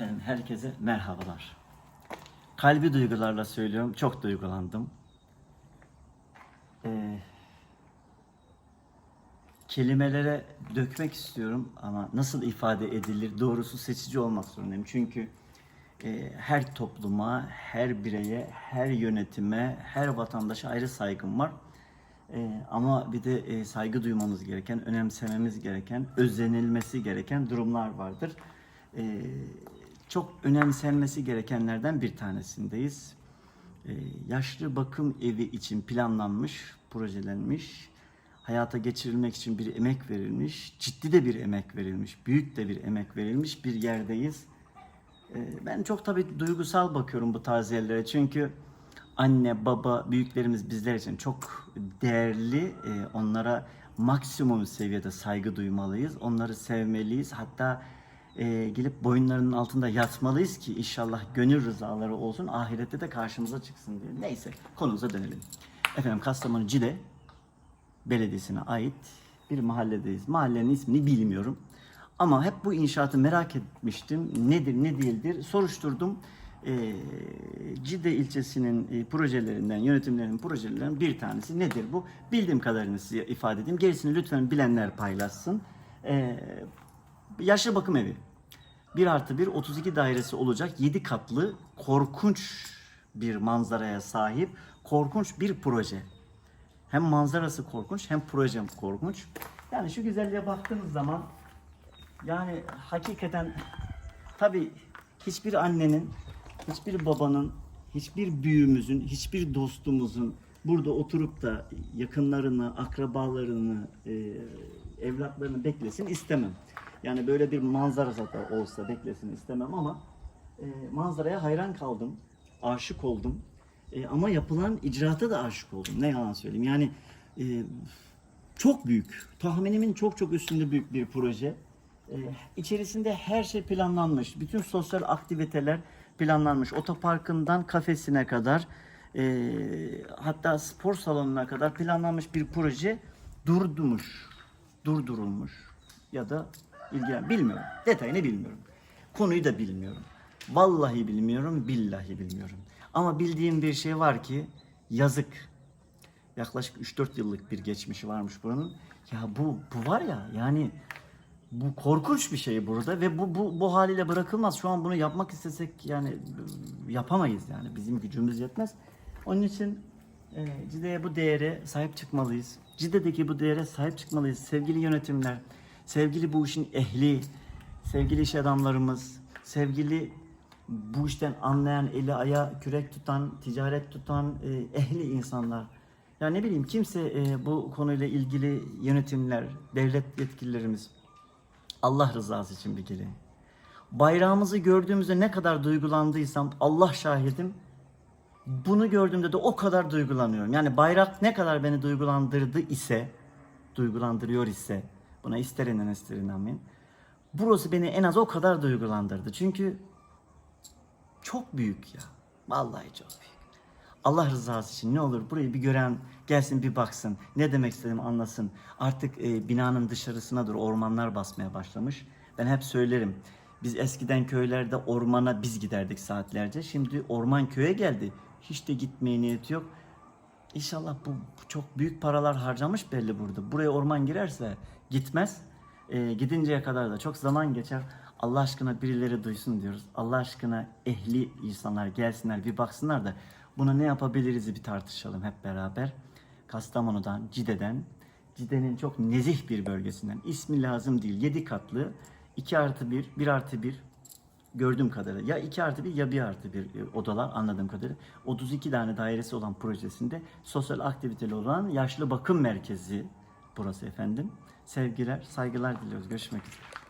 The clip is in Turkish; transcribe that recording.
Efendim herkese merhabalar. Kalbi duygularla söylüyorum. Çok duygulandım. Ee, kelimelere dökmek istiyorum ama nasıl ifade edilir doğrusu seçici olmak zorundayım. Çünkü e, her topluma, her bireye, her yönetime, her vatandaşa ayrı saygım var. E, ama bir de e, saygı duymamız gereken, önemsememiz gereken, özenilmesi gereken durumlar vardır. E, çok önemsenmesi gerekenlerden bir tanesindeyiz. E, yaşlı bakım evi için planlanmış, projelenmiş, hayata geçirilmek için bir emek verilmiş, ciddi de bir emek verilmiş, büyük de bir emek verilmiş bir yerdeyiz. Ee, Ben çok tabii duygusal bakıyorum bu tarz yerlere çünkü anne, baba, büyüklerimiz bizler için çok değerli. Ee, Onlara maksimum seviyede saygı duymalıyız. Onları sevmeliyiz. Hatta e, gelip boyunlarının altında yatmalıyız ki inşallah gönül rızaları olsun. Ahirette de karşımıza çıksın diye. Neyse konumuza dönelim. Efendim Kastamonu Cide Belediyesi'ne ait bir mahalledeyiz. Mahallenin ismini bilmiyorum. Ama hep bu inşaatı merak etmiştim. Nedir, ne değildir soruşturdum. Ee, Cide ilçesinin e, projelerinden, yönetimlerinin projelerinden bir tanesi nedir bu? Bildiğim kadarını size ifade edeyim. Gerisini lütfen bilenler paylaşsın. Yaşlı bakım evi. 1 artı 1, 32 dairesi olacak 7 katlı korkunç bir manzaraya sahip korkunç bir proje. Hem manzarası korkunç hem projem korkunç. Yani şu güzelliğe baktığınız zaman yani hakikaten tabii hiçbir annenin, hiçbir babanın, hiçbir büyüğümüzün, hiçbir dostumuzun burada oturup da yakınlarını, akrabalarını, e, evlatlarını beklesin istemem. Yani böyle bir manzarası da olsa beklesin istemem ama e, manzaraya hayran kaldım, aşık oldum. E, ama yapılan icraata da aşık oldum. Ne yalan söyleyeyim. Yani e, çok büyük. Tahminimin çok çok üstünde büyük bir proje. Ee, içerisinde her şey planlanmış. Bütün sosyal aktiviteler planlanmış. Otoparkından kafesine kadar e, hatta spor salonuna kadar planlanmış bir proje durdurmuş. Durdurulmuş. Ya da ilgilen bilmiyorum. Detayını bilmiyorum. Konuyu da bilmiyorum. Vallahi bilmiyorum, billahi bilmiyorum. Ama bildiğim bir şey var ki yazık yaklaşık 3-4 yıllık bir geçmişi varmış buranın. Ya bu bu var ya yani bu korkunç bir şey burada ve bu bu bu haliyle bırakılmaz. Şu an bunu yapmak istesek yani yapamayız yani bizim gücümüz yetmez. Onun için e, Cide'ye bu değere sahip çıkmalıyız. Cide'deki bu değere sahip çıkmalıyız. Sevgili yönetimler, sevgili bu işin ehli, sevgili iş adamlarımız, sevgili bu işten anlayan, eli ayağı kürek tutan, ticaret tutan e, ehli insanlar. Ya ne bileyim kimse e, bu konuyla ilgili yönetimler, devlet yetkililerimiz Allah rızası için bir gelin. Bayrağımızı gördüğümüzde ne kadar duygulandıysam Allah şahidim bunu gördüğümde de o kadar duygulanıyorum. Yani bayrak ne kadar beni duygulandırdı ise, duygulandırıyor ise, buna ister inan ister inanmayın. Burası beni en az o kadar duygulandırdı. Çünkü çok büyük ya. Vallahi çok büyük. Allah rızası için ne olur burayı bir gören gelsin bir baksın. Ne demek istediğimi anlasın. Artık e, binanın dışarısına doğru ormanlar basmaya başlamış. Ben hep söylerim. Biz eskiden köylerde ormana biz giderdik saatlerce. Şimdi orman köye geldi. Hiç de gitmeye niyeti yok. İnşallah bu, çok büyük paralar harcamış belli burada. Buraya orman girerse gitmez. E, gidinceye kadar da çok zaman geçer. Allah aşkına birileri duysun diyoruz. Allah aşkına ehli insanlar gelsinler bir baksınlar da buna ne yapabiliriz bir tartışalım hep beraber. Kastamonu'dan, Cide'den, Cide'nin çok nezih bir bölgesinden. ismi lazım değil. 7 katlı, 2 artı 1, 1 artı 1 gördüğüm kadarıyla. Ya 2 artı 1 ya 1 artı 1 odalar anladığım kadarıyla. 32 tane dairesi olan projesinde sosyal aktiviteli olan yaşlı bakım merkezi burası efendim. Sevgiler, saygılar diliyoruz. Görüşmek üzere.